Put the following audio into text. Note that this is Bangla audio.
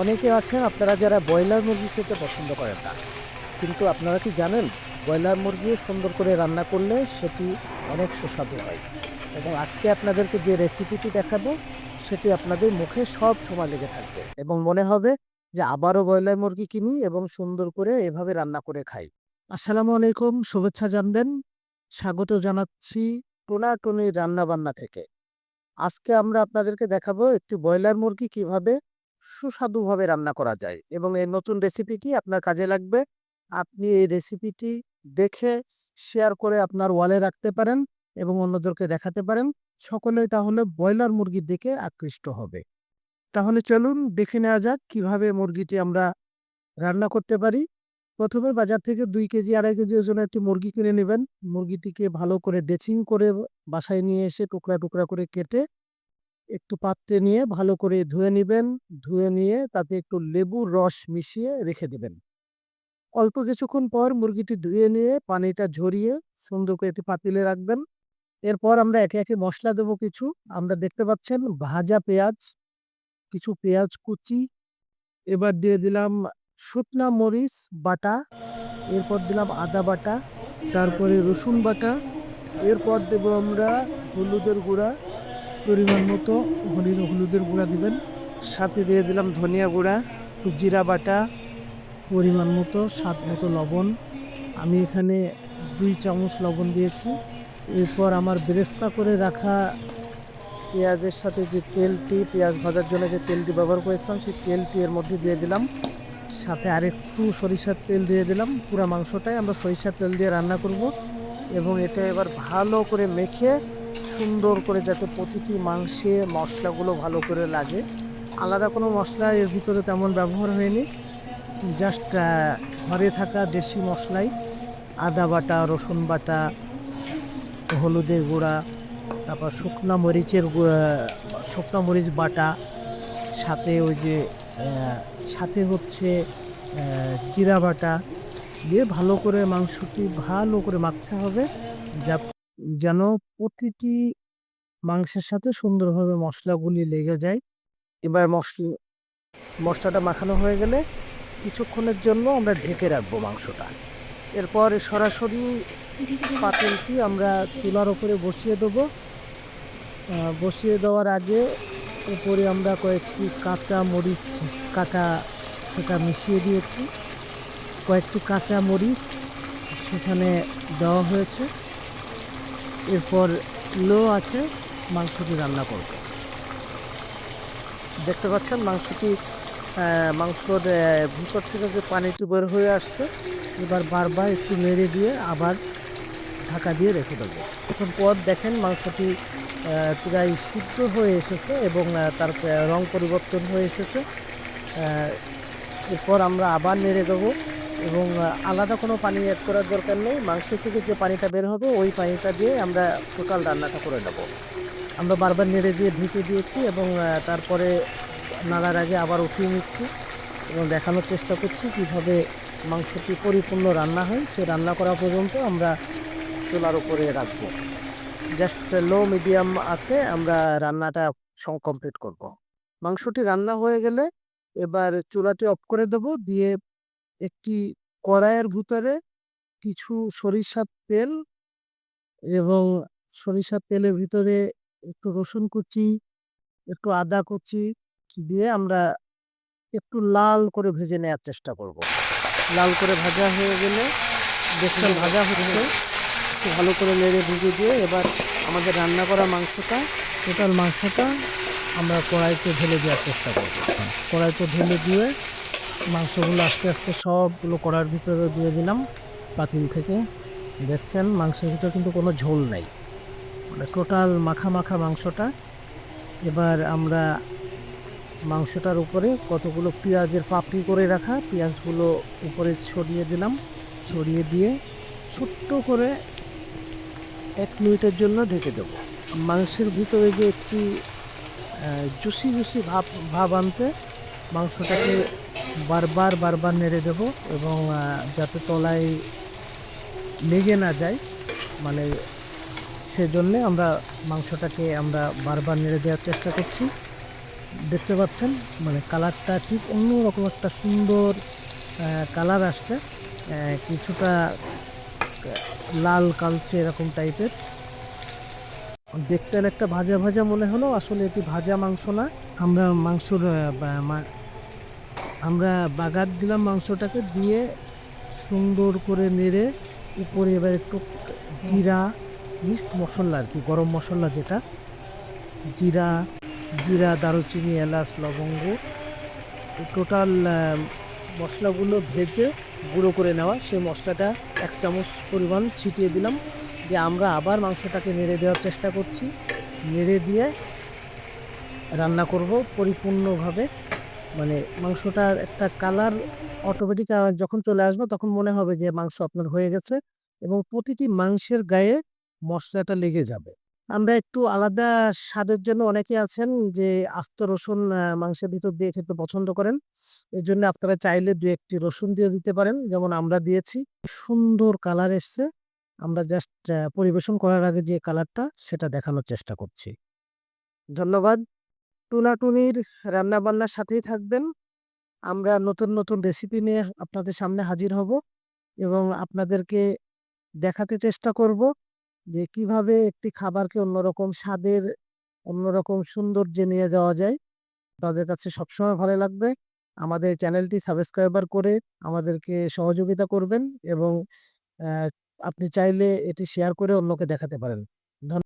অনেকে আছেন, আপনারা যারা ব্রয়লার মুরগি খেতে পছন্দ করেন না। কিন্তু আপনারা কি জানেন, ব্রয়লার মুরগি সুন্দর করে রান্না করলে সেটি অনেক সুস্বাদু হয়। এবং আজকে আপনাদেরকে যে রেসিপিটি দেখাবো, সেটি আপনাদের মুখে সব সময় লেগে থাকবে। এবং মনে হবে যে আবারও ব্রয়লার মুরগি কিনি এবং সুন্দর করে এভাবে রান্না করে খাই। আসসালামু আলাইকুম, শুভেচ্ছা জানবেন। স্বাগত জানাচ্ছি টোনাটুনি রান্না বান্না থেকে। আজকে আমরা আপনাদেরকে দেখাবো একটি ব্রয়লার মুরগি কীভাবে সুস্বাদুভাবে রান্না করা যায় এবং এই নতুন রেসিপিটি আপনার কাজে লাগবে। আপনি এই রেসিপিটি দেখে শেয়ার করে আপনার ওয়ালে রাখতে পারেন এবং অন্যদেরকে দেখাতে পারেন। সকলেই তাহলে ব্রয়লার মুরগির দিকে আকৃষ্ট হবে। তাহলে চলুন দেখে নেওয়া যাক কীভাবে মুরগিটি আমরা রান্না করতে পারি। প্রথমে বাজার থেকে দুই কেজি, আড়াই কেজি ওজনের একটি মুরগি কিনে নেবেন। মুরগিটিকে ভালো করে ড্রেসিং করে বাসায় নিয়ে এসে টুকরা টুকরা করে কেটে একটু পাত্রে নিয়ে ভালো করে ধুয়ে নেবেন। ধুয়ে নিয়ে তাতে একটু লেবুর রস মিশিয়ে রেখে দেবেন। অল্প কিছুক্ষণ পর মুরগিটি ধুয়ে নিয়ে পানিটা ঝরিয়ে সুন্দর করে একটি পাতিলে রাখবেন। এরপর আমরা একে একে মশলা দেবো কিছু। আমরা দেখতে পাচ্ছেন ভাজা পেঁয়াজ, কিছু পেঁয়াজ কুচি, এবার দিয়ে দিলাম শুকনা মরিচ বাটা, এরপর দিলাম আদা বাটা, তারপরে রসুন বাটা, এরপর দেবো আমরা হলুদের গুঁড়া পরিমাণ মতো হলুদ হলুদের গুঁড়া দিবেন। সাথে দিয়ে দিলাম ধনিয়া গুঁড়া, জিরা বাটা, পরিমাণ মতো স্বাদ মতো লবণ। আমি এখানে দুই চামচ লবণ দিয়েছি। এরপর আমার বেরেস্তা করে রাখা পেঁয়াজের সাথে যে তেলটি, পেঁয়াজ ভাজার জন্য যে তেলটি ব্যবহার করেছিলাম, সেই তেলটি এর মধ্যে দিয়ে দিলাম। সাথে আরেকটু সরিষার তেল দিয়ে দিলাম। পুরো মাংসটাই আমরা সরিষার তেল দিয়ে রান্না করব এবং এটা এবার ভালো করে মেখে সুন্দর করে যাতে প্রতিটি মাংসে মশলাগুলো ভালো করে লাগে। আলাদা কোনো মশলা এর ভিতরে তেমন ব্যবহার হয়নি। জাস্ট ঘরে থাকা দেশি মশলাই, আদা বাটা, রসুন বাটা, হলুদের গুঁড়া, তারপর শুকনা মরিচের শুকনা মরিচ বাটা, সাথে ওই যে সাথে হচ্ছে জিরা বাটা, দিয়ে ভালো করে মাংসটি ভালো করে মাখতে হবে। যা যেন প্রতিটি মাংসের সাথে সুন্দরভাবে মশলাগুলি লেগে যায়। এবার মশলা মশলাটা মাখানো হয়ে গেলে কিছুক্ষণের জন্য আমরা ঢেকে রাখব মাংসটা। এরপর সরাসরি পাতিলটি আমরা চুলার উপরে বসিয়ে দেবো। বসিয়ে দেওয়ার আগে উপরে আমরা কয়েকটি কাঁচা মরিচ কাটা সেটা মিশিয়ে দিয়েছি। কয়েকটি কাঁচা মরিচ সেখানে দেওয়া হয়েছে। এরপর লো আছে, মাংসটি রান্না করব। দেখতে পাচ্ছেন মাংসটি মাংসর ভিতর থেকে যে পানিটি বের হয়ে আসছে, এবার বারবার একটু নেড়ে দিয়ে আবার ঢাকা দিয়ে রেখে দেবো। এখন পর দেখেন মাংসটি প্রায় সিদ্ধ হয়ে এসেছে এবং তার রং পরিবর্তন হয়ে এসেছে। এরপর আমরা আবার নেড়ে দেবো। এবং আলাদা কোনো পানি অ্যাড করার দরকার নেই। মাংস থেকে যে পানিটা বের হবে, ওই পানিটা দিয়ে আমরা টোটাল রান্নাটা করে নেব। আমরা বারবার নেড়ে দিয়ে ঢেকে দিয়েছি এবং তারপরে নাড়ার আগে আবার উঠিয়ে নিচ্ছি এবং দেখানোর চেষ্টা করছি কীভাবে মাংসটি পরিপূর্ণ রান্না হয়। সে রান্না করা পর্যন্ত আমরা চুলার উপরে রাখব। জাস্ট লো মিডিয়াম আছে, আমরা রান্নাটা কমপ্লিট করব। মাংসটি রান্না হয়ে গেলে এবার চুলাটি অফ করে দেব, দিয়ে একটি কড়াইয়ের ভিতরে কিছু সরিষার তেল এবং সরিষার তেলের ভিতরে একটু রসুন কুচি একটু আদা কুচি দিয়ে আমরা একটু লাল করে ভেজে নেওয়ার চেষ্টা করব। লাল করে ভাজা হয়ে গেলে দেখছেন ভাজা হচ্ছে। একটু ভালো করে নেড়ে ভেজে দিয়ে এবার আমাদের রান্না করা মাংসটা টোটাল মাংসটা আমরা কড়াইতে ঢেলে দেওয়ার চেষ্টা করব। কড়াইতে ঢেলে দিয়ে মাংসগুলো আস্তে আস্তে সবগুলো কড়ার ভিতরে দিয়ে দিলাম পাতিল থেকে। দেখছেন, মাংসের ভিতরে কিন্তু কোনো ঝোল নাই। মানে টোটাল মাখা মাখা মাংসটা। এবার আমরা মাংসটার উপরে কতগুলো পেঁয়াজের পাপড়ি করে রাখা, পেঁয়াজগুলো উপরে ছড়িয়ে দিলাম। ছড়িয়ে দিয়ে ছোট্ট করে এক মিনিটের জন্য ঢেকে দেবো। মাংসের ভিতরে যে একটি জুসি জুসি ভাব ভাব আনতে মাংসটাকে বারবার বারবার নেড়ে দেব এবং যাতে তলায় লেগে না যায়। মানে সেজন্যে আমরা মাংসটাকে আমরা বারবার নেড়ে দেওয়ার চেষ্টা করছি। দেখতে পাচ্ছেন মানে কালারটা ঠিক অন্যরকম একটা সুন্দর কালার আসছে। কিছুটা লাল কালচে এরকম টাইপের। দেখতে একটা ভাজা ভাজা মনে হলো। আসলে এটি ভাজা মাংস না। আমরা মাংসর আমরা বাগার দিলাম মাংসটাকে দিয়ে সুন্দর করে নেড়ে উপরে এবার একটু জিরা, মিক্সড মশলা আর কি, গরম মশলা যেটা, জিরা জিরা, দারুচিনি, এলাচ, লবঙ্গ টোটাল মশলাগুলো ভেজে গুঁড়ো করে নেওয়া। সেই মশলাটা এক চামচ পরিমাণ ছিটিয়ে দিলাম। দিয়ে আমরা আবার মাংসটাকে নেড়ে দেওয়ার চেষ্টা করছি। নেড়ে দিয়ে রান্না করব পরিপূর্ণভাবে। মানে মাংসটার একটা কালার অটোমেটিক যখন চলে আসবে তখন মনে হবে যে মাংস আপনার হয়ে গেছে এবং প্রতিটি মাংসের গায়ে মশলাটা লেগে যাবে। আমরা একটু আলাদা স্বাদের জন্য অনেকে আছেন যে আস্ত রসুন মাংসের ভিতর দিয়ে খেতে পছন্দ করেন। এই জন্য আপনারা চাইলে দু একটি রসুন দিয়ে দিতে পারেন। যেমন আমরা দিয়েছি, সুন্দর কালার এসছে। আমরা জাস্ট পরিবেশন করার আগে যে কালারটা সেটা দেখানোর চেষ্টা করছি। ধন্যবাদ। টুনাটুনির রান্না বান্নার সাথেই থাকবেন। আমরা নতুন নতুন রেসিপি নিয়ে আপনাদের সামনে হাজির হব এবং আপনাদেরকে দেখাতে চেষ্টা করব যে কীভাবে একটি খাবারকে অন্যরকম স্বাদের, অন্যরকম সৌন্দর্যে নিয়ে যাওয়া যায়, তাদের কাছে সবসময় ভালো লাগবে। আমাদের চ্যানেলটি সাবস্ক্রাইবার করে আমাদেরকে সহযোগিতা করবেন এবং আপনি চাইলে এটি শেয়ার করে অন্যকে দেখাতে পারেন।